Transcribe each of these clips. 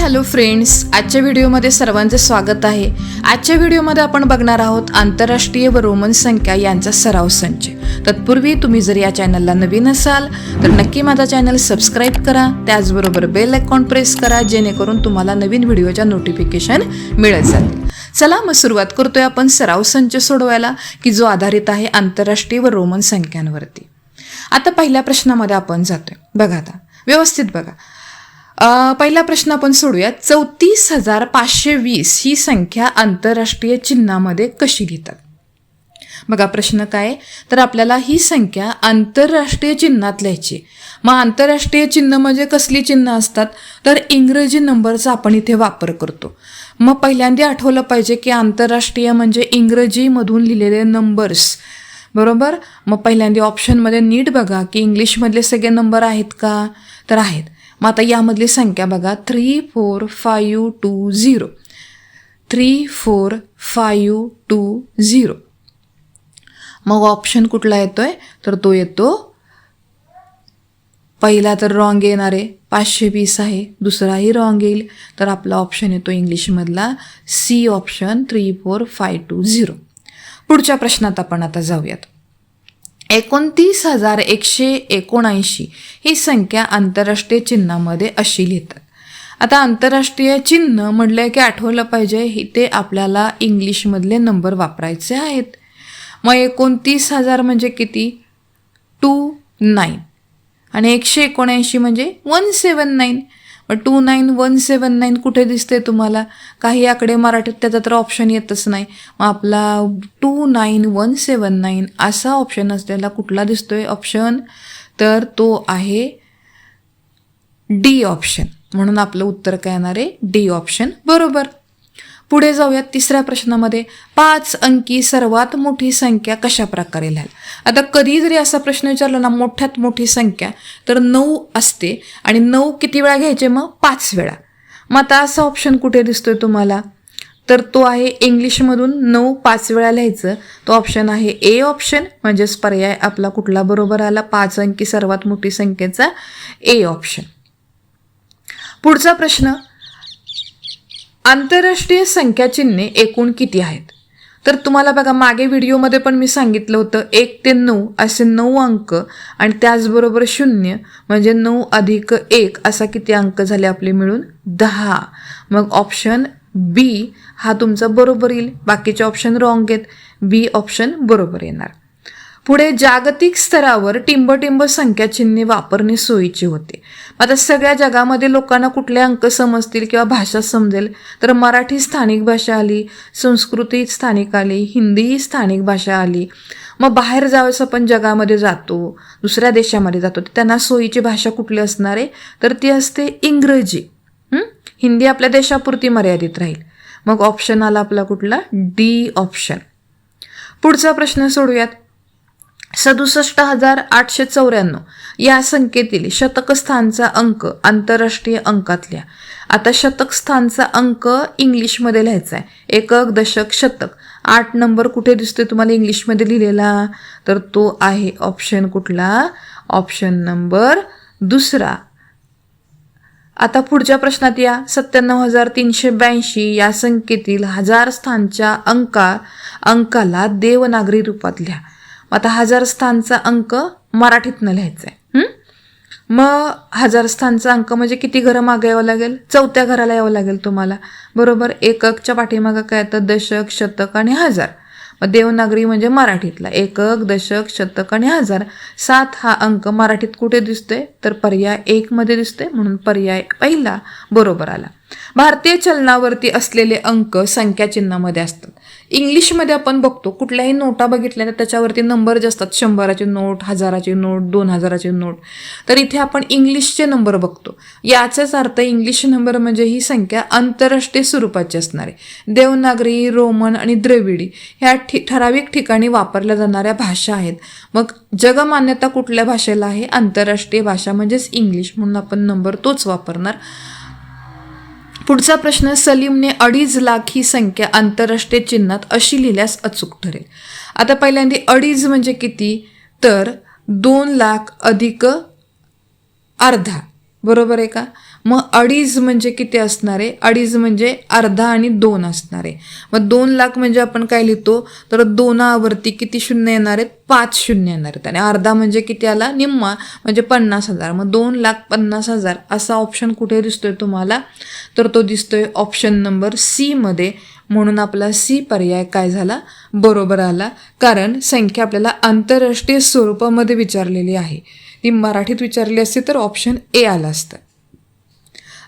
Hello friends आजच्या व्हिडिओमध्ये सर्वांचे स्वागत आहे. आजच्या व्हिडिओमध्ये आपण बघणार आहोत आंतरराष्ट्रीय व रोमन संख्या यांचा सराव संच. तत्पूर्वी तुम्ही जर या चॅनलला नवीन असाल तर नक्की माझा चॅनल सबस्क्राईब करा त्याचबरोबर बेल अकाउंट प्रेस करा जेणेकरून तुम्हाला नवीन व्हिडिओच्या नोटिफिकेशन मिळत जातील. चला मग सुरुवात करतोय आपण सराव संच सोडवायला की जो आधारित आहे आंतरराष्ट्रीय व रोमन संख्यांवरती. आता पहिल्या प्रश्नामध्ये आपण जातोय. बघा आता. व्यवस्थित बघा. पहिला प्रश्न आपण सोडूया चौतीस हजार पाचशे वीस ही संख्या आंतरराष्ट्रीय चिन्हामध्ये कशी घेतात? बघा प्रश्न काय तर आपल्याला ही संख्या आंतरराष्ट्रीय चिन्हात लिहायची मग आंतरराष्ट्रीय चिन्ह म्हणजे कसली चिन्ह असतात? तर इंग्रजी नंबरचा आपण इथे वापर करतो. मग पहिल्यांदा आठवलं पाहिजे की आंतरराष्ट्रीय म्हणजे इंग्रजीमधून लिहिलेले नंबर्स बरोबर? मग पहिल्यांदा ऑप्शनमध्ये नीट बघा की इंग्लिशमधले सगळे नंबर आहेत का? तर आहेत. मग आता यामधली संख्या बघा. Three four five two zero three four five two zero मग ऑप्शन कुठला येतो आहे तर तो येतो पहिला तर रॉंग येणार आहे पाचशे वीस आहे दुसराही रॉंग येईल. तर आपला ऑप्शन येतो इंग्लिशमधला. C option three four five two zero पुढच्या प्रश्नात आपण आता जाऊयात. एकोणतीस हजार एकशे एकोणऐंशी ही संख्या आंतरराष्ट्रीय चिन्हामध्ये अशी लिहितात. आता आंतरराष्ट्रीय चिन्ह म्हटलं की आठवलं पाहिजे ही ते आपल्याला इंग्लिशमधले नंबर वापरायचे आहेत. मग एकोणतीस हजार म्हणजे किती? Two nine. आणि एकशे एकोणऐंशी म्हणजे वन सेवन नाईन. मग two nine one seven nine कुठे दिसते तुम्हाला? काही आकडे मराठीत त्याचा तर ऑप्शन येतच नाही. मग आपला two nine one seven nine असा ऑप्शन असलेला कुठला दिसतोय ऑप्शन तर तो आहे डी ऑप्शन म्हणून आपलं उत्तर काय येणार आहे? डी ऑप्शन बरोबर. पुढे जाऊयात तिसऱ्या प्रश्नामध्ये. पाच अंकी सर्वात मोठी संख्या कशा प्रकारे लिहाल? आता कधी जरी असा प्रश्न विचारला ना मोठ्यात मोठी संख्या तर नऊ असते आणि नऊ किती वेळा घ्यायचे मग? पाच वेळा. मग आता असा ऑप्शन कुठे दिसतोय तुम्हाला? तर तो आहे इंग्लिशमधून नऊ पाच वेळा लिहायचं. तो ऑप्शन आहे ए ऑप्शन म्हणजेच पर्याय आपला कुठला बरोबर आला? पाच अंकी सर्वात मोठी संख्येचा ए ऑप्शन पुढचा प्रश्न आंतरराष्ट्रीय संख्या चिन्हे एकूण किती आहेत? तर तुम्हाला बघा मागे व्हिडिओमध्ये पण मी सांगितलं होतं एक ते नऊ असे नऊ अंक आणि त्याचबरोबर शून्य म्हणजे नऊ अधिक एक असा किती अंक झाले आपले मिळून? दहा. मग ऑप्शन बी हा तुमचा बरोबर येईल. बाकीचे ऑप्शन रॉंग आहेत. बी ऑप्शन बरोबर येणार. पुढे जागतिक स्तरावर टिंबटिंब संख्या चिन्हे वापरणे सोयीचे होते. आता सगळ्या जगामध्ये लोकांना कुठले अंक समजतील किंवा भाषा समजेल? तर मराठी स्थानिक भाषा आली संस्कृती स्थानिक आली हिंदी स्थानिक भाषा आली. मग बाहेर जावंस आपण जगामध्ये जातो दुसऱ्या देशामध्ये जातो तर त्यांना सोयीची भाषा कुठली असणार आहे? तर ती असते इंग्रजी. हिंदी आपल्या देशापुरती मर्यादित राहील. मग ऑप्शन आला आपला कुठला? डी ऑप्शन पुढचा प्रश्न सोडूयात. सदुसष्ट हजार आठशे चौऱ्याण्णव या संख्येतील शतकस्थानचा अंक आंतरराष्ट्रीय अंकातल्या. आता शतकस्थानचा अंक इंग्लिशमध्ये लिहायचा आहे. एकक दशक शतक. आठ नंबर कुठे दिसतोय तुम्हाला इंग्लिशमध्ये लिहिलेला? तर तो आहे ऑप्शन कुठला? ऑप्शन नंबर दुसरा. आता पुढच्या प्रश्नात या. सत्त्याण्णव हजार तीनशे ब्याऐंशी या संख्येतील हजार स्थानच्या अंका अंकाला देवनागरी रूपात लिहा. आता हजार स्थानचा अंक मराठीतनं लिहायचा आहे मग हजार स्थानचा अंक म्हणजे किती घरं मागे यावं लागेल? चौथ्या घराला यावं लागेल तुम्हाला. बरोबर? एककच्या पाठीमागं काय येतं दशक शतक आणि हजार. मग देवनागरी म्हणजे मराठीतला. एकक दशक शतक आणि हजार. सात हा अंक मराठीत कुठे दिसतोय? तर पर्याय एकमध्ये दिसतोय म्हणून पर्याय पहिला बरोबर आला. भारतीय चलनावरती असलेले अंक संख्या चिन्हामध्ये असतात. इंग्लिशमध्ये आपण बघतो कुठल्याही नोटा बघितल्या तर त्याच्यावरती नंबर जे असतात शंभराचे नोट हजाराचे नोट दोन हजाराचे नोट तर इथे आपण इंग्लिशचे नंबर बघतो. याचाच अर्थ इंग्लिश नंबर म्हणजे ही संख्या आंतरराष्ट्रीय स्वरूपाची असणारे देवनागरी रोमन आणि द्रविडी ह्या ठि ठराविक ठिकाणी वापरल्या जाणाऱ्या भाषा आहेत. मग जगमान्यता कुठल्या भाषेला आहे? आंतरराष्ट्रीय भाषा म्हणजेच इंग्लिश म्हणून आपण नंबर तोच वापरणार. पुढचा प्रश्न सलीमने अडीच लाख ही संख्या आंतरराष्ट्रीय चिन्हात अशी लिहिल्यास अचूक ठरेल. आता पहिल्यांदा अडीच म्हणजे किती? तर दोन लाख अधिक अर्धा. बरोबर आहे का? मग अडीच म्हणजे किती असणार? आहे अडीच म्हणजे अर्धा आणि दोन असणार. आहे मग दोन लाख म्हणजे आपण काय लिहितो? तर दोनावरती किती शून्य येणार आहेत? पाच शून्य येणार आहेत. आणि अर्धा म्हणजे किती आला? निम्मा म्हणजे पन्नास हजार. मग दोन लाख पन्नास हजार असा ऑप्शन कुठे दिसतोय तुम्हाला? तर तो दिसतोय ऑप्शन नंबर सीमध्ये म्हणून आपला सी पर्याय काय झाला? बरोबर आला. कारण संख्या आपल्याला आंतरराष्ट्रीय स्वरूपामध्ये विचारलेली आहे. ती मराठीत विचारली असती तर ऑप्शन ए आलं असतं.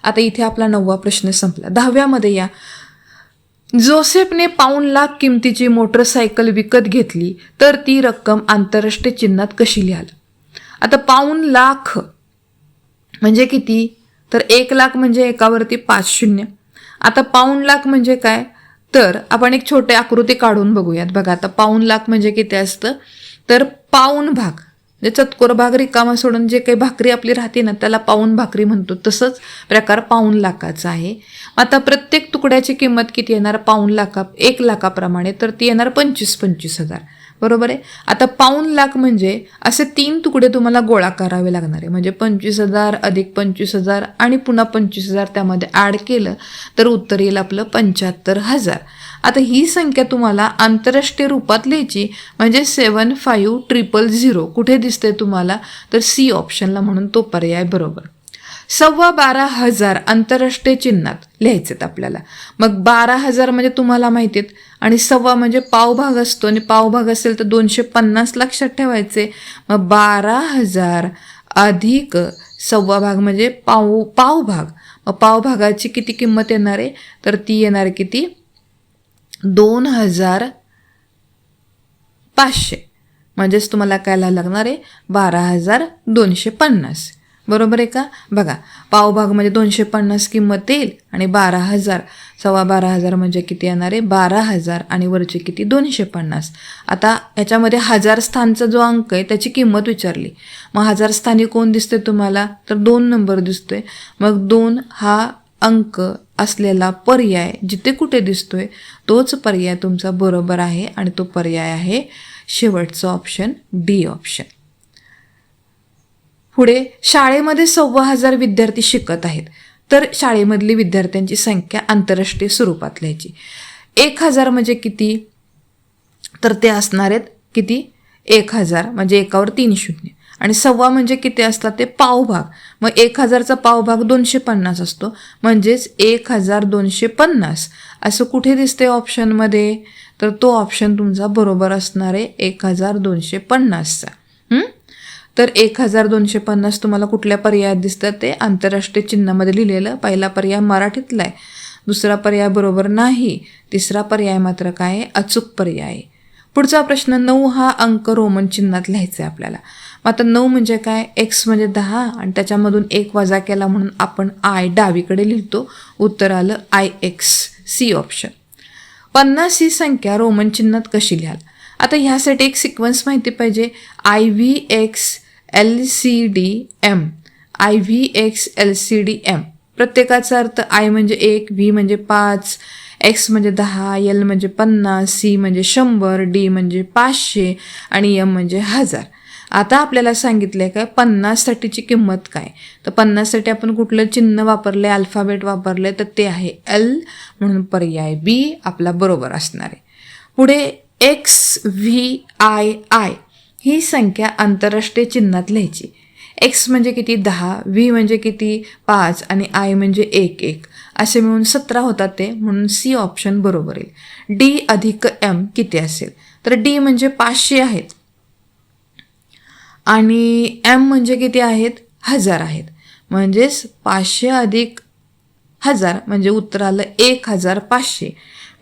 आता इथे आपला नववा प्रश्न संपला. दहाव्यामध्ये या. जोसेफने पाऊण लाख किमतीची मोटरसायकल विकत घेतली तर ती रक्कम आंतरराष्ट्रीय चिन्हात कशी लिहाल? आता पाऊण लाख म्हणजे किती? तर एक लाख म्हणजे एकावरती पाच शून्य. आता पाऊण लाख म्हणजे काय? तर आपण एक छोटे आकृती काढून बघूयात. बघा आता पाऊण लाख म्हणजे किती असतं? तर पाऊण भाग. म्हणजे चतकोर भाग रिकामा सोडून जे काही भाकरी आपली राहते ना त्याला पाऊण भाकरी म्हणतो. तसंच प्रकार पाऊण लाखाचा आहे. आता प्रत्येक तुकड्याची किंमत किती येणार? पाऊण लाखा एक लाखाप्रमाणे तर ती येणार पंचवीस पंचवीस हजार. बरोबर आहे? आता पाऊण लाख म्हणजे असे तीन तुकडे तुम्हाला गोळा करावे लागणार आहे. म्हणजे पंचवीस हजार अधिक पंचवीस हजार आणि पुन्हा पंचवीस हजार त्यामध्ये ॲड केलं तर उत्तर येईल आपलं पंच्याहत्तर हजार. आता ही संख्या तुम्हाला आंतरराष्ट्रीय रूपात लिहायची म्हणजे सेवन फाईव्ह ट्रिपल झिरो कुठे दिसते तुम्हाला? तर सी ऑप्शनला म्हणून तो पर्याय बरोबर. सव्वा बारा हजार आंतरराष्ट्रीय चिन्हात लिहायचेत आपल्याला. मग बारा हजार म्हणजे तुम्हाला माहिती आहेत. आणि सव्वा म्हणजे पावभाग असतो. आणि पावभाग असेल तर दोनशे पन्नास लक्षात ठेवायचे. मग बारा हजार अधिक सव्वा भाग म्हणजे पाव पावभाग. मग पावभागाची किती किंमत येणार आहे? तर ती येणार किती? दोन हजार पाचशे. म्हणजेच तुम्हाला काय लागणार आहे? बारा हजार दोनशे पन्नास. बरोबर आहे का? बघा पावभाग म्हणजे दोनशे पन्नास किंमत येईल आणि बारा हजार सव्वा बारा हजार म्हणजे किती येणार आहे? बारा हजार आणि वरचे किती? दोनशे पन्नास. आता याच्यामध्ये हजार स्थानचा जो अंक आहे त्याची किंमत विचारली. मग हजार स्थानी कोण दिसते तुम्हाला? तर दोन नंबर दिसतोय. मग दोन हा अंक असलेला पर्याय जिथे कुठे दिसतोय तोच पर्याय तुमचा बरोबर आहे आणि तो पर्याय आहे शेवटचं ऑप्शन डी ऑप्शन पुढे शाळेमध्ये सव्वा हजार विद्यार्थी शिकत आहेत. तर शाळेमधली विद्यार्थ्यांची संख्या आंतरराष्ट्रीय स्वरूपात लिहायची. एक हजार म्हणजे किती? तर ते असणार आहेत किती? एक हजार म्हणजे एकावर तीन शून्य. आणि सव्वा म्हणजे किती असतात ते पावभाग. मग एक हजारचा पावभाग दोनशे पन्नास असतो. म्हणजेच एक हजार दोनशे पन्नास. असं कुठे दिसते ऑप्शनमध्ये तर तो ऑप्शन तुमचा बरोबर असणार आहे एक हजार दोनशे पन्नासचा. तर एक हजार दोनशे पन्नास तुम्हाला कुठल्या पर्यायात दिसतात ते? आंतरराष्ट्रीय चिन्हामध्ये लिहिलेलं. पहिला पर्याय मराठीतला आहे. दुसरा पर्याय बरोबर नाही. तिसरा पर्याय मात्र काय आहे? अचूक पर्याय पुढचा प्रश्न नऊ हा अंक रोमन चिन्हात लिहायचा आहे आपल्याला. आता नऊ म्हणजे काय? एक्स म्हणजे दहा आणि त्याच्यामधून एक वजा केला म्हणून आपण आय डावीकडे लिहितो. उत्तर आलं आय एक्स सी ऑप्शन पन्नास ही संख्या रोमन चिन्हात कशी लिहाल? आता ह्यासाठी एक सिक्वन्स माहिती पाहिजे. I V X L C D M I V X L C D M प्रत्येकाचा अर्थ आय म्हणजे एक व्ही म्हणजे पाच एक्स म्हणजे दहा एल म्हणजे पन्नास सी म्हणजे शंभर डी म्हणजे पाचशे आणि एम म्हणजे हजार. आता आपल्याला सांगितलं आहे काय पन्नाससाठीची किंमत काय? तर पन्नाससाठी आपण कुठलं चिन्ह वापरलं आहे अल्फाबेट वापरलं आहे तर ते आहे एल म्हणून पर्याय बी आपला बरोबर असणार आहे. पुढे एक्स व्ही आय आय ही संख्या आंतरराष्ट्रीय चिन्हात लिहायची. एक्स म्हणजे किती? दहा. व्ही म्हणजे किती? पाच. आणि आय म्हणजे एक एक. असे मिळून सतरा होतात ते म्हणून सी ऑप्शन बरोबर येईल. डी अधिक एम किती असेल? तर डी म्हणजे पाचशे आहेत. आणि एम म्हणजे किती आहेत? हजार आहेत. म्हणजेच पाचशे अधिक हजार म्हणजे उत्तर आलं एक हजार पाचशे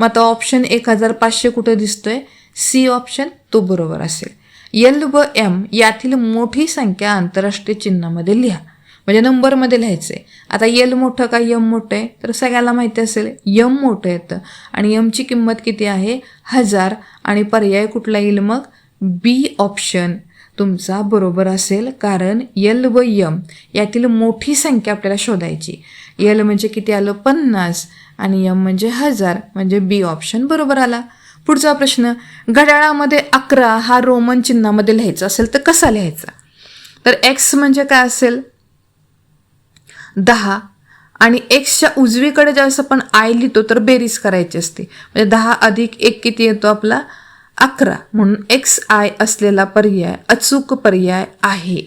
मग आता ऑप्शन एक हजार पाचशे कुठं दिसतोय? सी ऑप्शन तो बरोबर असेल. एल व एम यातील मोठी संख्या आंतरराष्ट्रीय चिन्हामध्ये लिहा. म्हणजे नंबरमध्ये लिहायचं. आहे आता एल मोठं का यम मोठं आहे? तर सगळ्याला माहिती असेल यम मोठं येतं आणि यमची किंमत किती आहे? हजार. आणि पर्याय कुठला येईल मग? बी ऑप्शन तुमचा बरोबर असेल कारण यल व यम यातील मोठी संख्या आपल्याला शोधायची. यल म्हणजे किती आलं? पन्नास आणि यम म्हणजे हजार म्हणजे बी ऑप्शन बरोबर आला. पुढचा प्रश्न घड्याळामध्ये अकरा हा रोमन चिन्हामध्ये लिहायचा असेल तर कसा लिहायचा? तर एक्स म्हणजे काय असेल? दहा. आणि एक्सच्या उजवीकडे ज्यावेळेस आपण आय लिहितो तर बेरीज करायची असते. म्हणजे दहा अधिक एक किती येतो आपला? अकरा म्हणून एक्स आय असलेला पर्याय अचूक पर्याय आहे.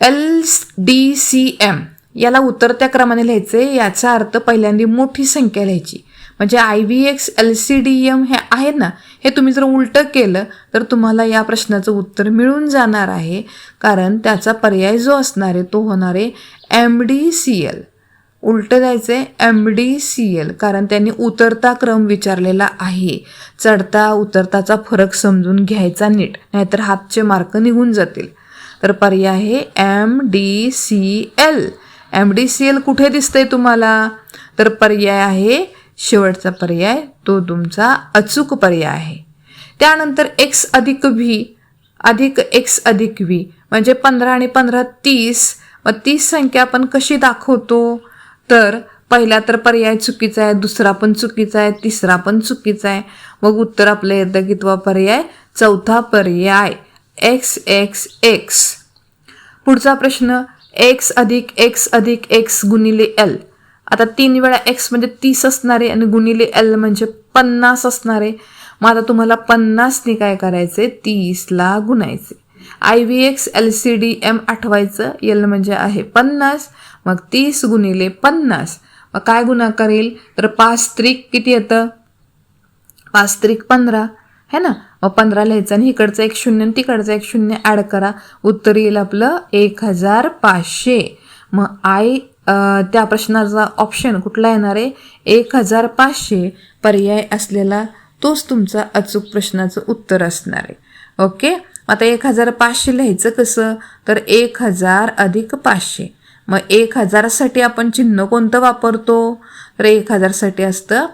एल डी सी एम याला उतरत्या क्रमाने लिहायचे याचा अर्थ पहिल्यांदा मोठी संख्या लिहायची. म्हणजे I V X L C D M हे आहे ना? हे तुम्ही जर उलटं केलं तर तुम्हाला या प्रश्नाचं उत्तर मिळून जाणार आहे. कारण त्याचा पर्याय जो असणार आहे तो होणार आहे एम डी सी एल उलटं जायचं आहे एम डी सी एल कारण त्यांनी उतरता क्रम विचारलेला आहे. चढता उतरताचा फरक समजून घ्यायचा नीट नाहीतर हातचे मार्क निघून जातील. तर पर्याय आहे M D C L M D C L कुठे दिसतंय तुम्हाला? तर पर्याय आहे शेवटचा पर्याय तो तुमचा अचूक पर्याय आहे. त्यानंतर एक्स अधिक व्ही अधिक एक्स अधिक व्ही म्हणजे पंधरा आणि पंधरा तीस मग तीस संख्या आपण कशी दाखवतो? तर पहिला तर पर्याय चुकीचा आहे दुसरा पण चुकीचा आहे तिसरा पण चुकीचा आहे. मग उत्तर आपलं येतं कितवा पर्याय चौथा पर्याय एक्स एक्स एक्स पुढचा प्रश्न एक्स अधिक एक्स अधिक एक्स गुणिले एल आता तीन वेळा एक्स म्हणजे तीस असणारे आणि गुणिले एल म्हणजे पन्नास असणारे. मग आता तुम्हाला पन्नासने काय करायचे तीसला गुणायचे I V X L C D M आठवायचं. एल म्हणजे आहे पन्नास. मग तीस गुणिले पन्नास. मग काय गुणा करेल तर पाच त्रिक किती येतं? पाच त्रिक पंधरा. है ना? मग पंधरा लिहायचं आणि इकडचं एक शून्य आणि तिकडचं एक शून्य ॲड करा. उत्तर येईल आपलं एक हजार पाचशे. मग आय त्या प्रश्नाचा ऑप्शन कुठला येणार आहे? एक हजार पाचशे. पर्याय असलेला तोच तुमचा अचूक प्रश्नाचं उत्तर असणार आहे. ओके? आता एक हजार पाचशे लिहायचं कसं? तर एक हजार अधिक पाचशे. मग एक हजारासाठी आपण चिन्ह कोणतं वापरतो? तर एक हजारसाठी असतं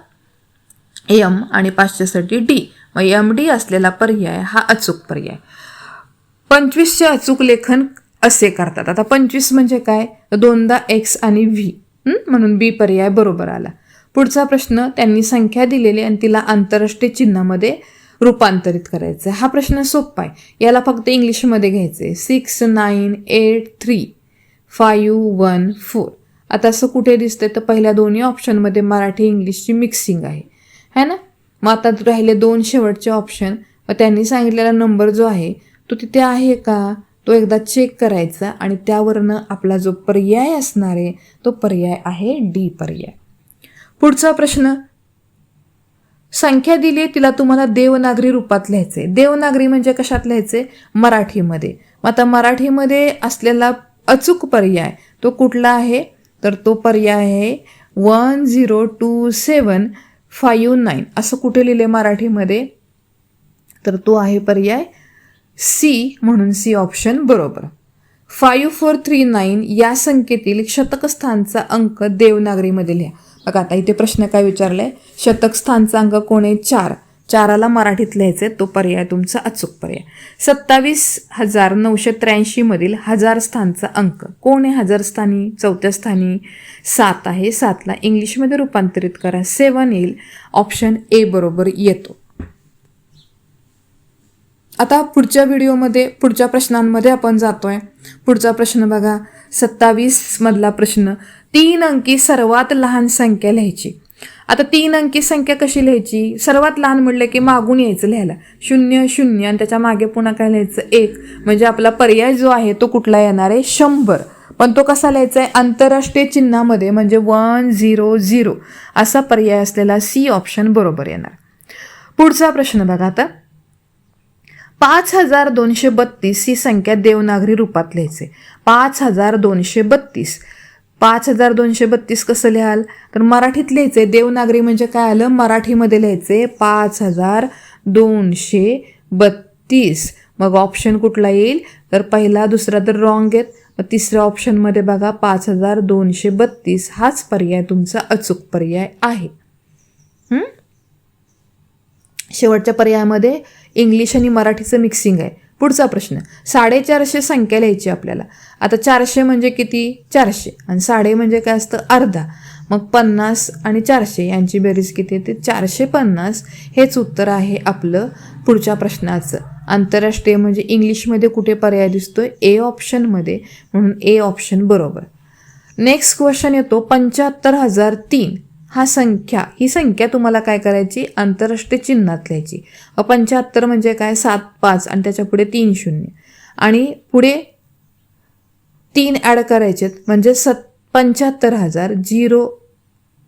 एम आणि पाचशेसाठी डी मग एम डी असलेला पर्याय हा अचूक पर्याय. पंचवीसचे अचूक लेखन असे करतात. आता पंचवीस म्हणजे काय? दोनदा एक्स आणि व्ही म्हणून बी पर्याय बरोबर आला. पुढचा प्रश्न त्यांनी संख्या दिलेली आणि तिला आंतरराष्ट्रीय चिन्हामध्ये रूपांतरित करायचं हा प्रश्न सोपा आहे. याला फक्त इंग्लिशमध्ये घ्यायचं आहे six nine eight three five one four. आता असं कुठे दिसतंय? तर पहिल्या दोन्ही ऑप्शनमध्ये मराठी इंग्लिशची मिक्सिंग आहे. है ना? मग आता राहिले दोन शेवटचे ऑप्शन. मग त्यांनी सांगितलेला नंबर जो आहे तो तिथे आहे का? तो एकदा चेक करायचा आणि त्यावरनं आपला जो पर्याय असणार आहे तो पर्याय आहे डी पर्याय. पुढचा प्रश्न. संख्या दिली तिला तुम्हाला देवनागरी रूपात लिहायचे देवनागरी म्हणजे कशात लिहायचे मराठीमध्ये. मग आता मराठीमध्ये असलेला अचूक पर्याय. तो कुठला आहे? तर तो पर्याय आहे one zero two seven five nine. असं कुठे लिहिले मराठीमध्ये? तर तो आहे पर्याय सी म्हणून सी ऑप्शन बरोबर. फाईव्ह फोर थ्री नाईन या संख्येतील शतकस्थानचा अंक देवनागरीमध्ये लिहा. बघा आता इथे प्रश्न काय विचारला आहे शतकस्थानचा अंक कोण आहे? चार. चाराला मराठीत लिहायचं आहे तो पर्याय तुमचा अचूक पर्याय. सत्तावीस हजार नऊशे त्र्याऐंशीमधील हजार स्थानचा अंक. कोण आहे हजार स्थानी? चौथ्या स्थानी सात आहे. सातला इंग्लिशमध्ये रूपांतरित करा. सेवन येईल. ऑप्शन ए बरोबर येतो. आता पुढच्या व्हिडिओमध्ये पुढच्या प्रश्नांमध्ये आपण जातो आहे पुढचा प्रश्न बघा. सत्तावीसमधला प्रश्न. तीन अंकी सर्वात लहान संख्या लिहायची. आता तीन अंकी संख्या कशी लिहायची? सर्वात लहान म्हणलं की मागून यायचं लिहायला. शून्य शून्य आणि त्याच्यामागे पुन्हा काय लिहायचं? एक. म्हणजे आपला पर्याय जो आहे तो कुठला येणार आहे? शंभर. पण तो कसा लिहायचा आहे? आंतरराष्ट्रीय चिन्हामध्ये म्हणजे वन झिरो झिरो. असा पर्याय असलेला सी ऑप्शन बरोबर येणार. पुढचा प्रश्न बघा आता. पाच हजार दोनशे बत्तीस ही संख्या देवनागरी रूपात लिहायचे. पाच हजार दोनशे बत्तीस. पाच हजार दोनशे बत्तीस कसं लिहाल? तर मराठीत लिहायचं आहे देवनागरी म्हणजे काय आलं? मराठीमध्ये लिहायचे पाच हजार दोनशे बत्तीस. मग ऑप्शन कुठला येईल? तर पहिला दुसरा तर रॉंग आहेत. मग तिसऱ्या ऑप्शनमध्ये बघा पाच हजार दोनशे बत्तीस. हाच पर्याय तुमचा अचूक पर्याय आहे. शेवटच्या पर्यायामध्ये इंग्लिश आणि मराठीचं मिक्सिंग आहे. पुढचा प्रश्न साडेचारशे संख्या लिहायची आपल्याला. आता चारशे म्हणजे किती? चारशे. आणि साडे म्हणजे काय असतं? अर्धा. मग पन्नास आणि चारशे यांची बेरीज किती येते? चारशे पन्नास. हेच उत्तर आहे आपलं पुढच्या प्रश्नाचं. आंतरराष्ट्रीय म्हणजे इंग्लिशमध्ये कुठे पर्याय दिसतो ए ऑप्शनमध्ये म्हणून ए ऑप्शन बरोबर. नेक्स्ट क्वेश्चन येतो. पंच्याहत्तर हजार तीन. हा संख्या ही संख्या तुम्हाला काय करायची? आंतरराष्ट्रीय चिन्हात लिहायची. पंच्याहत्तर म्हणजे काय? सात पाच आणि त्याच्या पुढे तीन शून्य. आणि पुढे तीन ॲड करायचेत म्हणजे सत पंच्याहत्तर हजार झिरो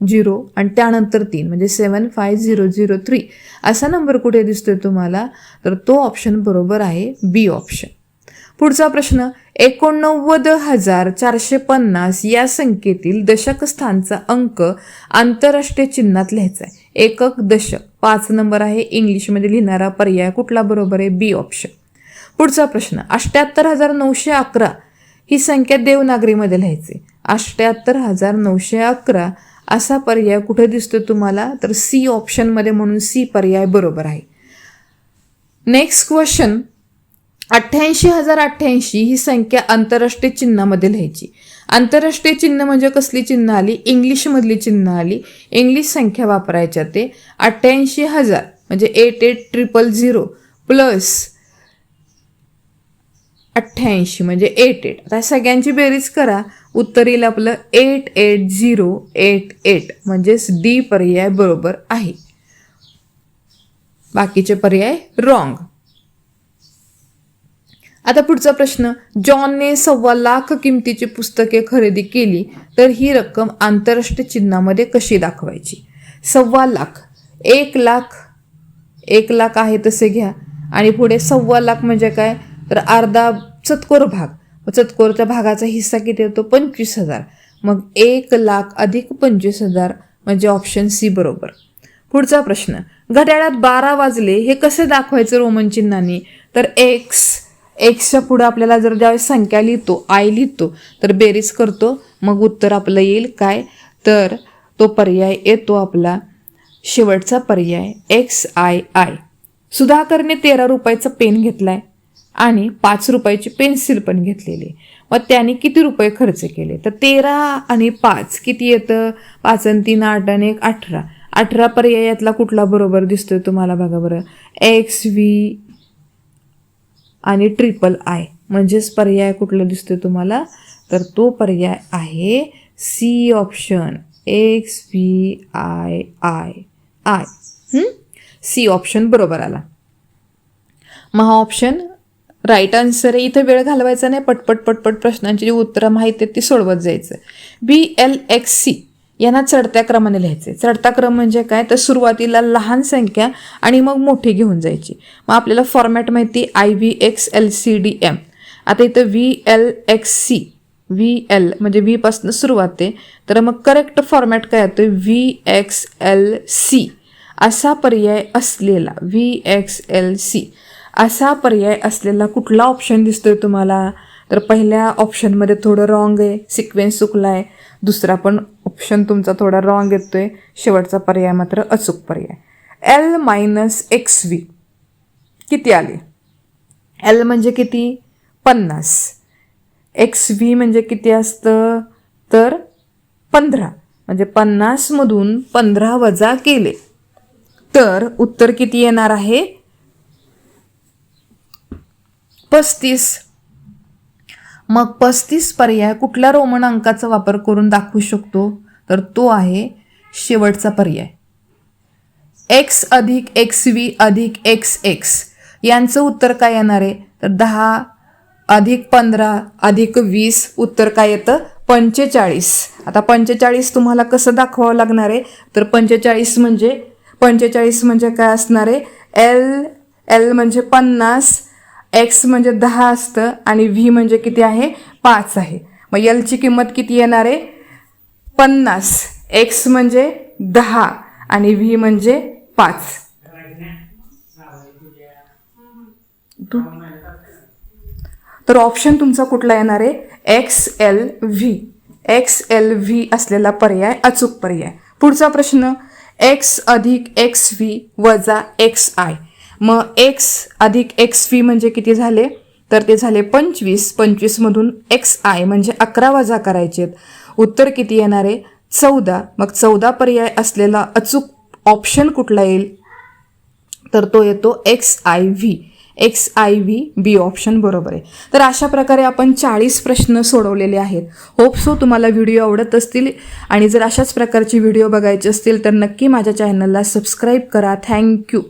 झिरो आणि त्यानंतर तीन म्हणजे seven five zero zero three. असा नंबर कुठे दिसतोय तुम्हाला? तर तो ऑप्शन बरोबर आहे बी ऑप्शन पुढचा प्रश्न एकोणनव्वद हजार चारशे पन्नास या संख्येतील दशक स्थानचा अंक आंतरराष्ट्रीय चिन्हात लिहायचा आहे. एकक दशक. पाच नंबर आहे. इंग्लिशमध्ये लिहिणारा पर्याय कुठला? बरोबर आहे. B option. पुढचा प्रश्न अष्ट्याहत्तर हजार नऊशे अकरा ही संख्या देवनागरीमध्ये लिहायची. अष्ट्याहत्तर हजार नऊशे अकरा असा पर्याय कुठे दिसतो तुम्हाला? तर सी ऑप्शनमध्ये म्हणून सी पर्याय बरोबर आहे. नेक्स्ट क्वेश्चन अठ्ठ्याऐंशी हजार अठ्ठ्याऐंशी ही संख्या आंतरराष्ट्रीय चिन्हामध्ये लिहायची. आंतरराष्ट्रीय चिन्ह म्हणजे कसली चिन्ह आली? इंग्लिशमधली चिन्ह आली. इंग्लिश संख्या वापरायच्या ते. अठ्ठ्याऐंशी हजार म्हणजे eight eight triple zero plus अठ्ठ्याऐंशी म्हणजे एट एट. आता सगळ्यांची बेरीज करा. उत्तर येईल आपलं eight eight zero eight eight म्हणजेच डी पर्याय बरोबर आहे. बाकीचे पर्याय रॉंग. आता पुढचा प्रश्न जॉनने सव्वा लाख किमतीची पुस्तके खरेदी केली तर ही रक्कम आंतरराष्ट्रीय चिन्हामध्ये कशी दाखवायची? सव्वा लाख. एक लाख. एक लाख आहे तसे घ्या. आणि पुढे सव्वा लाख म्हणजे काय? तर अर्धा चतकोर भाग. चतकोरच्या भागाचा हिस्सा किती येतो? पंचवीस हजार. मग एक लाख अधिक पंचवीस हजार म्हणजे ऑप्शन सी बरोबर. पुढचा प्रश्न घड्याळात बारा वाजले हे कसे दाखवायचं रोमन चिन्हाने? तर एक्स एक्सच्या पुढं आपल्याला जर ज्यावेळेस संख्या लिहितो आय लिहितो तर बेरीज करतो. मग उत्तर आपलं येईल काय? तर तो पर्याय येतो आपला शेवटचा पर्याय एक्स आय आय सुधाकरने तेरा रुपयाचा पेन घेतलाय आणि पाच रुपयाची पेन्सिल पण घेतलेली. मग त्याने किती रुपये खर्च केले? तर तेरा आणि पाच किती येतं? पाच आणि तीन आठ आणि एक अठरा. अठरा पर्यायातला कुठला बरोबर दिसतोय तुम्हाला बघा बरं. एक्स व्ही आणि ट्रिपल आय म्हणजेच पर्याय कुठला दिसतोय तुम्हाला? तर तो पर्याय आहे C option X V I I I C option बरोबर आला. महा ऑप्शन राईट आन्सर आहे. इथं वेळ घालवायचा नाही. पटपट पटपट प्रश्नांची जी उत्तरं माहिती आहेत ती सोडवत जायचं. बी एल एक्स सी यांना चढत्या क्रमाने लिहायचे. चढता क्रम म्हणजे काय? तर सुरुवातीला लहान संख्या आणि मग मोठी घेऊन जायची. मग आपल्याला फॉर्मॅट माहिती I V X L C D M आता इथं V L X C V L म्हणजे व्हीपासून सुरुवात आहे. तर मग करेक्ट फॉर्मॅट काय येतो व्ही एक्स एल सी असा पर्याय असलेला व्ही एक्स एल सी असा पर्याय असलेला कुठला ऑप्शन दिसतोय तुम्हाला? तर पहिल्या ऑप्शनमध्ये थोडं रॉंग आहे सिक्वेन्स चुकला आहे दुसरा पण ऑप्शन तुमचा थोडा रॉंग आहे शेवटचा पर्याय मात्र अचूक पर्याय. एल मायनस एक्स व्ही किती आले? एल म्हणजे किती? पन्नास. एक्स व्ही म्हणजे किती असतं? तर पंधरा. म्हणजे पन्नासमधून पंधरा वजा केले. तर उत्तर किती येणार आहे? पस्तीस. मग पस्तीस पर्याय कुठल्या रोमन अंकाचा वापर करून दाखवू शकतो? तर तो आहे शेवटचा पर्याय. एक्स अधिक एक्स व्ही अधिक एक्स एक्स यांचं उत्तर काय येणार आहे? तर दहा अधिक पंधरा अधिक वीस उत्तर काय येतं? पंचेचाळीस. आता पंचेचाळीस तुम्हाला कसं दाखवावं लागणार आहे? तर पंचेचाळीस म्हणजे पंचेचाळीस म्हणजे काय असणार आहे? एल एल म्हणजे पन्नास एक्स म्हणजे दहा असतं आणि व्ही म्हणजे किती आहे? पाच आहे. मग यलची किंमत किती येणार आहे? पन्नास. एक्स म्हणजे दहा आणि व्ही म्हणजे पाच. तर ऑप्शन तुमचा कुठला येणार आहे? X L V X L V असलेला पर्याय अचूक पर्याय. पुढचा प्रश्न एक्स अधिक एक्स व्ही वजा एक्स आय मग एक्स अधिक एक्स व्ही म्हणजे किती झाले? तर ते झाले पंचवीस. पंचवीसमधून एक्स आय म्हणजे अकरा वजा करायचे उत्तर किती येणार आहे? चौदा. मग चौदा पर्याय असलेला अचूक ऑप्शन कुठला येईल? तर तो येतो X I V X I V B option बरोबर आहे. तर अशा प्रकारे आपण चाळीस प्रश्न सोडवलेले आहेत. होप सो तुम्हाला व्हिडिओ आवडत असतील. आणि जर अशाच प्रकारचे व्हिडिओ बघायचे असतील तर नक्की माझ्या चॅनलला सबस्क्राईब करा. थँक्यू